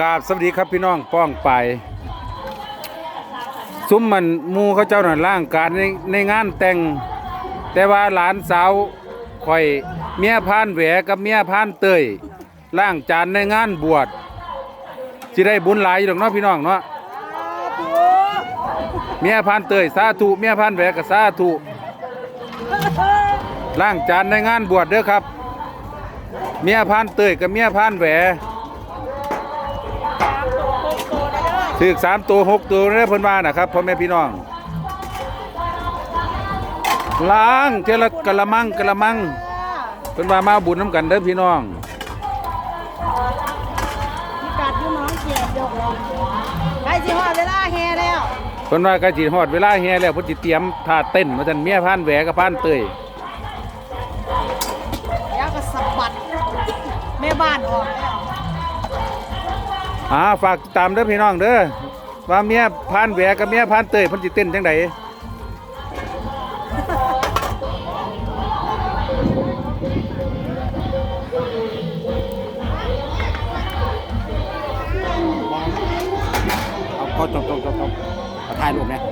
กราบสวัสดีครับพี่น้องป้องไป ซุ้มมันมูเขาเจ้าหน่ะร่างการในในงานแต่ง แต่ว่าหลานสาวข่อยเมียพานแหวกับเมียพานเตยล่างจานในงานบวชสิได้บุญหลายอยู่ดอกเนาะพี่น้องเนาะเมียพานเตยสาธุเมียพานแหวกับสาธุล่างจานในงานบวชเด้อครับ เมียพานเตยกับเมียพานแหว ถึกสามตัวหกตัวนี่เพิ่นว่านะครับพ่อแม่พี่น้อง ล้างเจละกะละมังกะละมังเพิ่นว่ามาบุญน้ำกันเด้อพี่น้องมีกัดอยู่น้องเกียบยกลงใกล้สิฮอดเวลาแห่แล้วเพิ่นว่าใกล้สิฮอดเวลาแห่แล้วเพิ่นสิเตรียมท่าเต้นว่าซั่นเมียพานแหวกับพานเตยเดี๋ยวก็สะบัดแม่บ้านออกแล้ว อ่าฝากตามเด้อพี่น้องเด้อว่าเมียพานแหวกับเมียพานเตยเพิ่นสิเต้นจังไดเอาก็จบจบจบจบถ่ายรูปเนี่ย